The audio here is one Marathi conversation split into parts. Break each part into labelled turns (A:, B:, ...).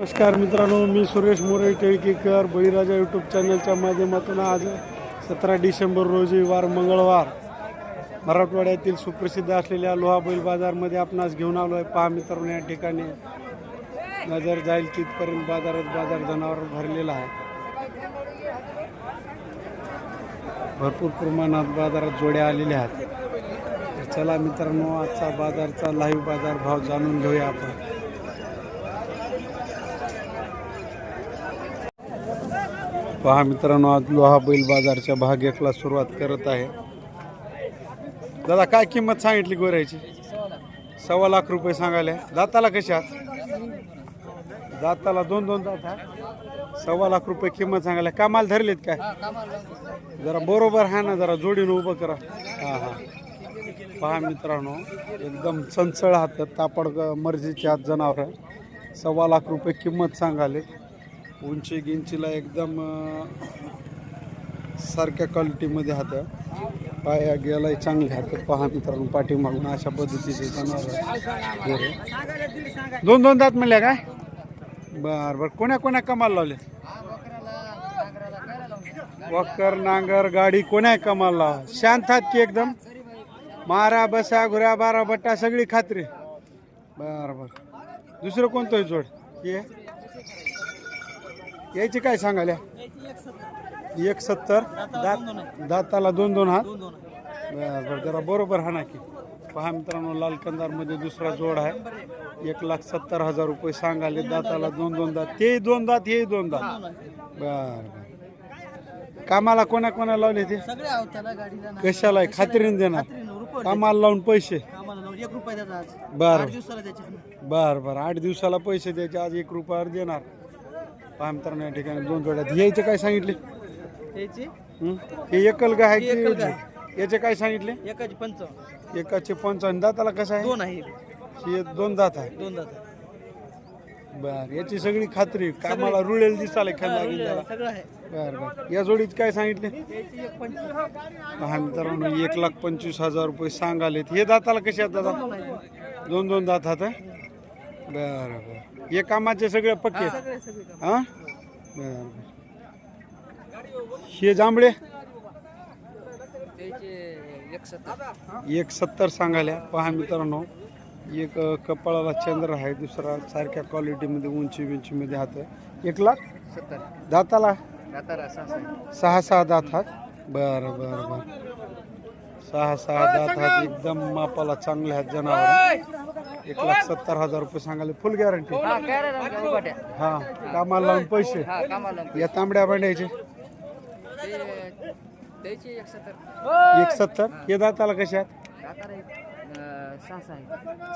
A: नमस्कार मित्रांनो मी सुरेश मोरे टिळकेकर बळीराजा यूट्यूब चॅनलच्या माध्यमातून आज सतरा डिसेंबर रोजी वार मंगळवार मराठवाड्यातील सुप्रसिद्ध असलेल्या लोहा बैल बाजारमध्ये आपणास घेऊन आलो आहे पहा मित्रांनो या ठिकाणी नजर जाईल तिथपर्यंत बाजारात बाजार जनावर भरलेला आहे. भरपूर प्रमाणात बाजारात जोड्या आलेल्या आहेत. चला मित्रांनो आजचा बाजारचा लाईव्ह बाजार भाव जाणून घेऊया आपण. पहा मित्रांनो आज लोहा बैल बाजारच्या भाग एकला सुरुवात करत आहे. दादा काय किंमत सांगितली गोऱ्याची? सव्वा लाख रुपये सांगायला. दाताला कशा दाताला दोन दोन दात सव्वा लाख रुपये किंमत सांगायला. कामाला धरलेत काय? जरा बरोबर आहे ना जरा जोडीनं उभं करा. हा हा. पहा मित्रांनो एकदम चंचळ हात तापड मर्जीचे आत जनावर सव्वा लाख रुपये किंमत सांगाले उंची गिंचीला एकदम सारख्या क्वालिटीमध्ये हात पाया गेलाय चांगले हात पहा मित्रांनो पाठीमागून अशा पद्धतीचे जनावर. दोन दोन दात म्हणल्या काय? बर बर. कोण्या कोण्या कमाल लावले? वक्कर नांगर गाडी कोण्या कमाल लावा? शांत हात की एकदम? मारा बसा घुऱ्या बारा बट्टा सगळी खात्री. बर बर. दुसरं कोणतं जोड? ये यायची काय सांगाल्या एक सत्तर दात दाताला दोन दोन हात. बरं बरं जरा बरोबर हा ना की. पहा मित्रांनो लाल कंदारमध्ये दुसरा जोड आहे. एक लाख सत्तर हजार रुपये सांगाले दाताला दोन दोन दात. ते दोन दात हे दोन दात. बर बर. कामाला कोणा कोणा लावले ते. कशाला? आहे? खात्रीने देणार. कामाला लावून पैसे. बर. बर बर. आठ दिवसाला पैसे द्यायचे. आज एक रुपयावर देणार. पहा मित्रांनो या ठिकाणी दोन जोड्यात यायचे काय सांगितले?
B: त्याची
A: हं? हे एकल गाय आहे
B: हे एकल गाय.
A: की याचे काय सांगितले?
B: एकाची पंच.
A: एकाचे पंचावन्न दाताला कसं आहे?
B: दोन आहे
A: हे दोन दात आहे
B: दोन दात
A: बर याची सगळी खात्री कामाला रुळेल दिसाले खांदा गिंद्याला
B: सगळं आहे.
A: बर बर. या जोडीत काय सांगितले?
B: एक पंच.
A: पहा मित्रांनो एक लाख पंचवीस हजार रुपये सांगालेत. हे दाताला कसे आहेत दादा?
B: दोन
A: दोन दात आहेत हं? बर बर. हे कामाचे सगळे पक्के. हा? बर हे जांभळे?
B: एक सत्तर
A: सांगाल्या पहा मित्रांनो एक कपाळाला चंद्र आहे दुसरा सारख्या क्वालिटीमध्ये उंची विंचीमध्ये हात एक लाख?
B: सत्तर.
A: दाताला?
B: सहा
A: सहा दात हात. बरं बरं बरं. सहा सहा दात हात एकदम मापाला चांगले आहेत जनावर. एक लाख सत्तर हजार रुपये सांगाले फुल गॅरंटी
B: हा
A: हा कामाला लावून पैसे.
B: हा कामाला
A: या तांबड्या भांड्याचे.
B: एक सत्तर.
A: एक सत्तर? हे दाताला कसे आहेत?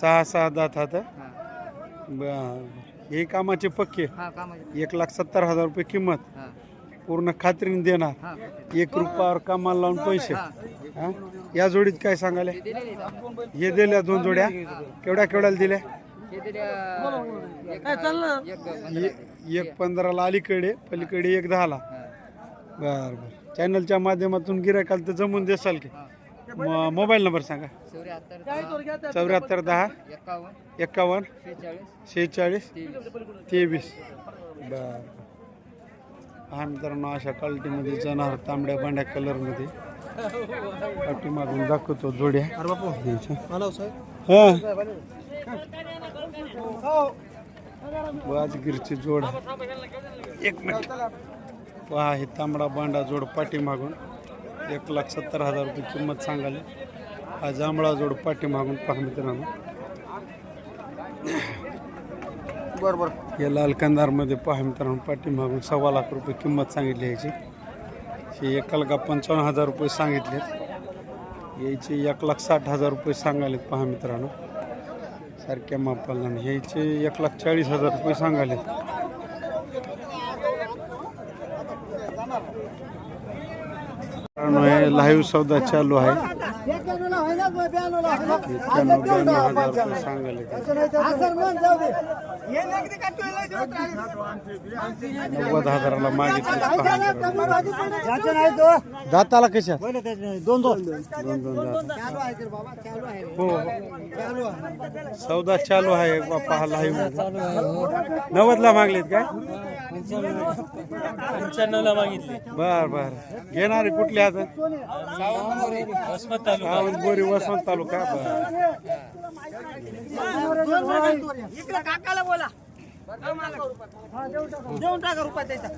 B: सहा सहा
A: दात हात
B: हा?
A: बर. हे कामाचे पक्के.
B: हा कामाचे
A: एक लाख सत्तर हजार रुपये किंमत.
B: हा.
A: पूर्ण खात्रीने देणार. एक रुपयावर कामाला लावून पैसे.
B: हा?
A: या जोडीत काय सांगाले. हे दिल्या दोन जोड्या. केवढ्या केवढ्याला दिल्या?
B: एक एक
A: ए- एक पंधराला अलीकडे पलीकडे एक दहाला. बर बर. चॅनलच्या माध्यमातून गिरायकाल तर जमून देसाल की? म- मोबाईल नंबर सांगा.
B: चौऱ्याहत्तर
A: दहा
B: एकावन्न शेहेचाळीस तेवीस.
A: बर. हा मित्रांनो अशा क्वालिटीमध्ये जनावर तांबड्या बांड्या कलरमध्ये. पाठीमागून दाखवतो जोड्या. हा. वाजगिरची जोड. एक मिनिट. पहा हे तांबडा बांडा जोड पाठीमागून. एक लाख सत्तर हजार रुपये किंमत सांगाली हा जांभळा जोड पाठीमागून पहा मित्रांनो.
B: बरोबर
A: या लाल कंदारमध्ये पहा मित्रांनो पाठीमागून सव्वा लाख रुपये किंमत सांगितली याची. हे एकाला का पंचावन्न हजार रुपये सांगितलेत. यायचे एक लाख साठ हजार रुपये सांगालेत पहा मित्रांनो. सारख्या मापाला आणि ह्याचे एक लाख चाळीस हजार रुपये सांगालेत. हे लाईव्ह सौदा चालू आहे. एक्क्याण्णव ब्याण्णव हजार रुपये सांगाले नव्वद हजाराला मागितले. दाताला कशा
B: दोन दोन.
A: दोन दोन दात हो. सौदा चालू आहे बा- पाहाला आहे नव्वदला मागलेत काय
C: पंच्याण्णवला मागितले.
A: बर बर. घेणारे कुठले आता?
C: वसमत तालुका.
A: वसंत तालुका. बर.
B: इकडे काकाला बोला. देऊन टाका रुपये त्याचा.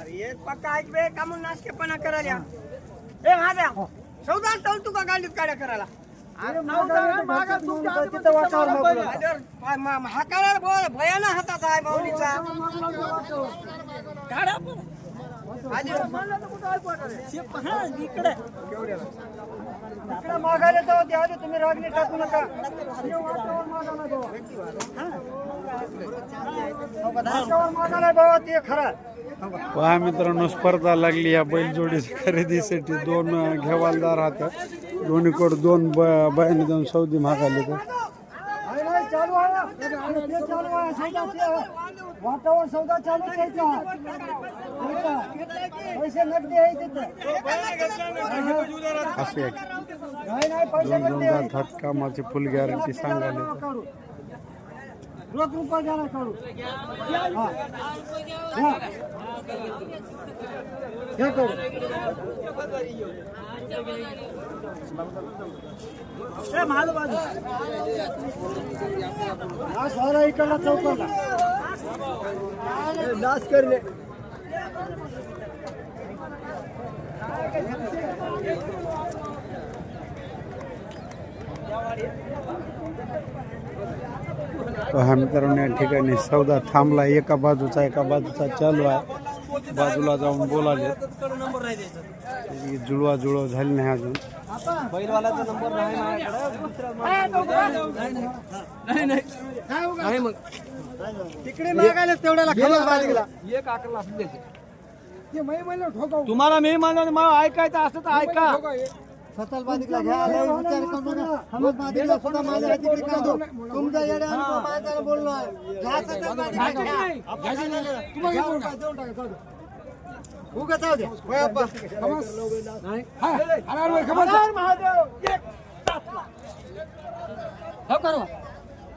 B: अरे पक्का ऐक बे कामून नाशकेपणा करायला. ए माझ्या सौदा चाल तू का गाडीत काड्या करायला? हा करायला बोल भयाना हातात आहे माऊलीचा इकडे. मागायला जाऊ द्या आधी तुम्ही रागणी टाकू नका. मागायला बाबा ते खरं.
A: पहा मित्रांनो स्पर्धा लागली या बैलजोडीच्या खरेदीसाठी. दोन घेवालदार आहेत दोन्हीकडे दोन ब- बायाने दोन सौदी मागायले तर
B: आहे. चालू आहे, वातावरण सौदा चालू. त्याचा. पैसे नगदी आहे
A: असे
B: नाही नाही पैसे नगदी आहे
A: हात कामाचे फुल गॅरंटी सांगायले
B: रोख रुपये द्या ना काढू हा. घ्या. घ्या काढू ए, महाल बाजू. हा, सारा इकडला चौकाला नाश करले
A: पहा मित्रांनो या ठिकाणी सौदा थांबला. एका बाजूचा एका बाजूचा चालू आहे. बाजूला जाऊन बोलाले जुळवा जुळव झाली नाही अजून.
B: तिकडे मागायला
C: तुम्हाला मी म्हणलं मला ऐकायचं असं तर ऐका.
B: सतल बाधिकला घ्या. लय विचार करू नका. हमत बाधिकला सुद्धा माझ्या तिकडे काढू. तुमच्या येड्या अनुभव माझ्याला बोललो आहे घ्या सतल बाधिकला घ्या. घ्या उगा, देऊन टाका, जाऊ दे. उगा जाऊ दे. होय अप्पा. खबरदार महादेव. एक.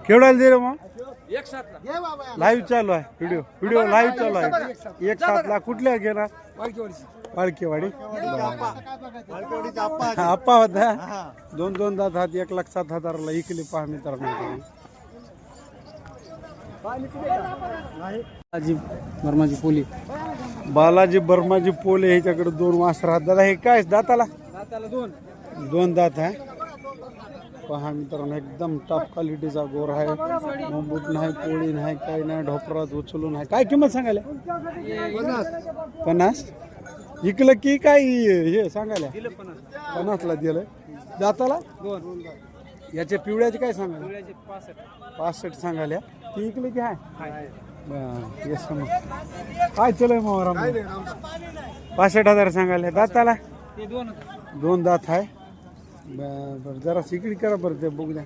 A: केवढ्याला दिलं मग?
C: एक
B: बाबा.
A: लाईव्ह चालू आहे. व्हिडिओ व्हिडिओ लाईव्ह चालू आहे. एक सातला. कुठल्या घेणार? वाळकेवाडी. हा, आप्पा होता. दोन दोन दात हात एक लाख सात हजाराला इकले पहा मित्रांनो
C: बालाजी वर्माजी पोली.
A: बालाजी बर्माजी पोले ह्याच्याकडे दोन वासर आहेत दादा हे काय दाताला?
C: दोन.
A: दोन दात आहे. पहा मित्रांनो एकदम टॉप क्वालिटीचा गोर आहे. मोंबूट नाही पोळी नाही काही नाही ढोपरात उचलून आहे. काय किंमत सांगायला? पन्नास? इकलं की काय हे सांगायला? पन्नासला दिलं दाताला?
C: दोन
A: याच्या पिवळ्याचे काय सांगायला?
C: पासष्ट
A: पासष्ट सांगायला. ती इकली की आहे बरं, येस मग काय चलय मग पासष्ट हजार सांगायला. दाताला?
C: ते दोन
A: दोन दात आहे बर बर जरा सिकडी करा बरं ते बघू द्या.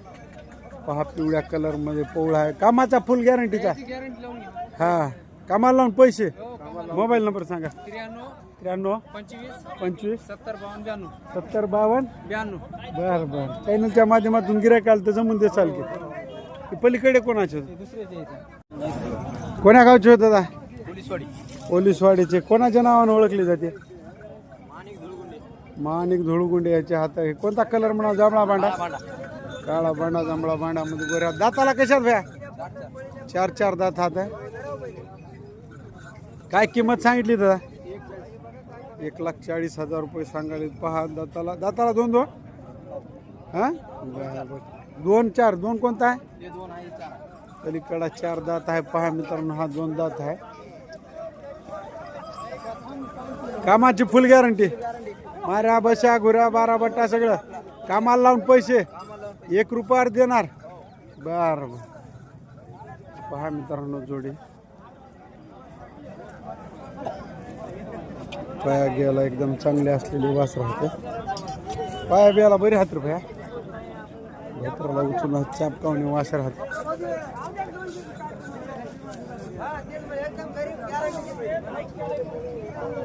A: पहा पिवळ्या कलरमध्ये पोवळा आहे. कामाचा फुल गॅरंटीचा
C: गॅरंटी लावून घ्या.
A: हा. कामाला लावून पैसे? मोबाईल नंबर सांगा.
C: त्र्याण्णव
A: त्र्याण्णव.
C: पंचवीस.
A: पंचवीस.
C: सत्तर बावन्न ब्याण्णव.
A: सत्तर बावन्न.
C: ब्याण्णव.
A: बर बर. चॅनलच्या माध्यमातून गिरायक आलं तर जमून दे चाल की हे पलीकडे कोणाचे होते?
C: दुसरे द्यायचं
A: कोण्या गावचे होते दादा
C: पोलीसवाडी
A: पोलीसवाडीचे. कोणाच्या नावाने ओळखले जाते? माणिक धुळगुंडे याच्या हात आहे. कोणता कलर म्हणा जांभळा भांडा? काळा भांडा जांभळा भांडा. मध्ये गोऱ्या दाताला कशात भ्या? चार चार दात हात आहे. काय किंमत सांगितली दादा? एक लाख चाळीस हजार रुपये सांगायला पहा दाताला दाताला दोन दोन. हा? बरं, बरं. दोन चार. दोन कोणता आहे?
C: दोन चार
A: पलीकडा चार दात आहे. पहा मित्रांनो हा दोन दात आहे. कामाची फुल गॅरंटी. माऱ्या बशा घुऱ्या बारा बट्टा सगळं. कामाला लावून पैसे. एक रुपयावर देणार. बरं बर. पहा मित्रांनो जोडी. पाया गेला एकदम चांगले असलेली वास राहते. पाया बियाला बरी हात रुपया धोत्राला उचलून चापकावणे वास राहते.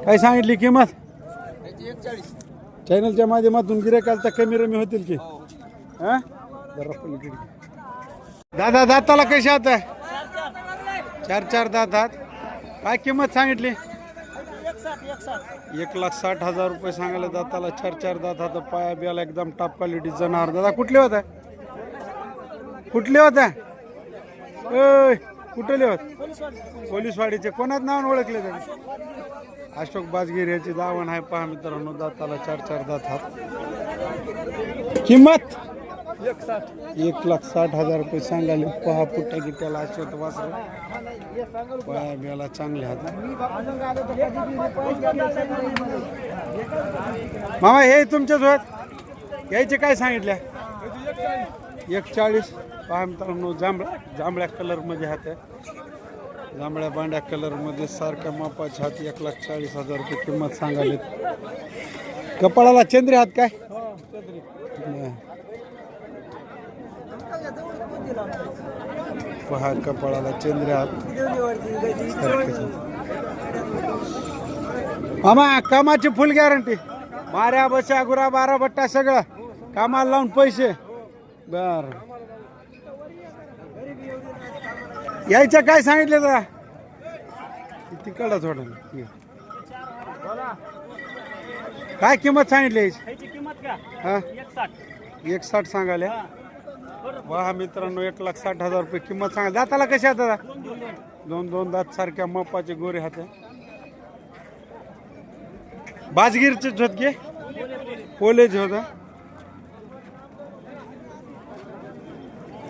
A: काय सांगितली किंमत? चॅनलच्या माध्यमातून गिरायकालचा कमी रमी होतील की? हा? दादा दाताला कशा आता? चार चार दातात काय किंमत सांगितली? एक लाख साठ हजार रुपये सांगायला दाताला चार चार दात पाया बियाला एकदम टॉप क्वालिटी जनावर. दादा कुठले होत्या कुठले होत्या ओय कुठले होत? पोलीसवाडीचे. कोणाच नाव ओळखले त्यांनी अशोक बाजगीर याची दावण आहे पहा मित्रांनो दाताला चार चार दात हात. किंमत? एक लाख साठ हजार रुपये सांगाले पहा पुट्या गिट्याला अशोक वासर. पाया बियाला चांगले हात मामा हे तुमच्याच होत यायचे काय सांगितल्या एक चाळीस पहा मित्रांनो जांभळ्या जांभळ्या कलरमध्ये हात आहे. जांभळ्या बांड्या कलरमध्ये सारख्या मापाचे हात एक लाख चाळीस हजार रुपये किंमत सांगाले कपाळाला चंद्री हात काय? पहा कपाळाला चंद्री मामा कामाची फुल गॅरंटी माऱ्या बशा गुरा बारा बट्टा सगळं. कामाला लावून पैसे. बर. यायचं काय सांगितलं जरा? तिकडं थोडं. काय किंमत सांगितली याची
C: किंमत का
A: हा?
C: एक साठ
A: एक वा मित्रांनो एक लाख साठ हजार रुपये किंमत सांगा. दाताला कशा आहेत दादा? दोन दोन दात सारख्या मपाचे गोरे हात बाजगीरचे झोतके पोलेज होता.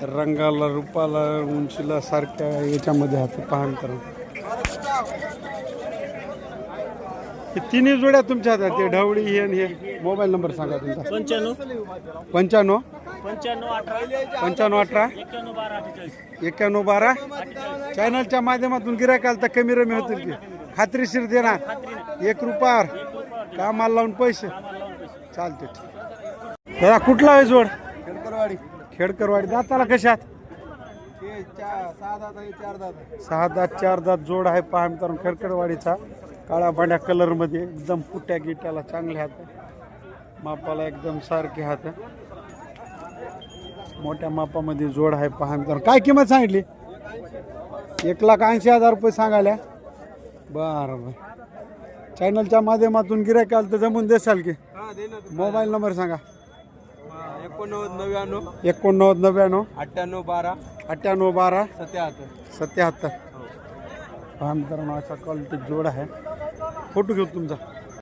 A: रंगाला रूपाला उंचीला सारख्या याच्यामध्ये हात पहा मित्रांनो. हे तिन्ही जोड्या तुमच्या हातात ते ढवळी हे आणि हे. मोबाईल नंबर सांगा तुमचा.
C: पंच्याण्णव.
A: पंच्याण्णव.
C: पंच्याण्णव अठरा.
A: पंच्याण्णव अठरा.
C: एक्क्याण्णव बारा अठ्ठेचाळीस.
A: एक्क्याण्णव बारा. चॅनलच्या माध्यमातून गिरायकाल तर कमी रमी होतील की. खात्रीशीर देणार. एक रुपयावर कामाला लावून पैसे. चालते दादा कुठला आहे जोड?
B: खेडकरवाडी.
A: खेडकरवाडी. दाताला कशात
B: सहा दात चार दात
A: जोड आहे पहा मित्रांनो खेडकरवाडीचा. काळा पांढऱ्या कलरमध्ये एकदम पुट्या गिट्याला चांगले हात. मापाला एकदम सारखे हात. मोठ्या मापामध्ये जोड आहे पहा मित्रांनो. काय किंमत सांगितली? एक लाख ऐंशी हजार रुपये सांगायला. बरं बरं. चॅनलच्या माध्यमातून गिरायक आलं तर जमून देसाल की? मोबाईल नंबर सांगा.
B: एकोणनव्वद नव्याण्णव.
A: एकोणनव्वद नव्याण्णव.
B: अठ्ठ्याण्णव बारा.
A: अठ्ठ्याण्णव बारा.
B: सत्याहत्तर.
A: सत्याहत्तर. पहा मित्रांनो अशा क्वालिटी जोड आहे. फोटो घेऊ तुमचा?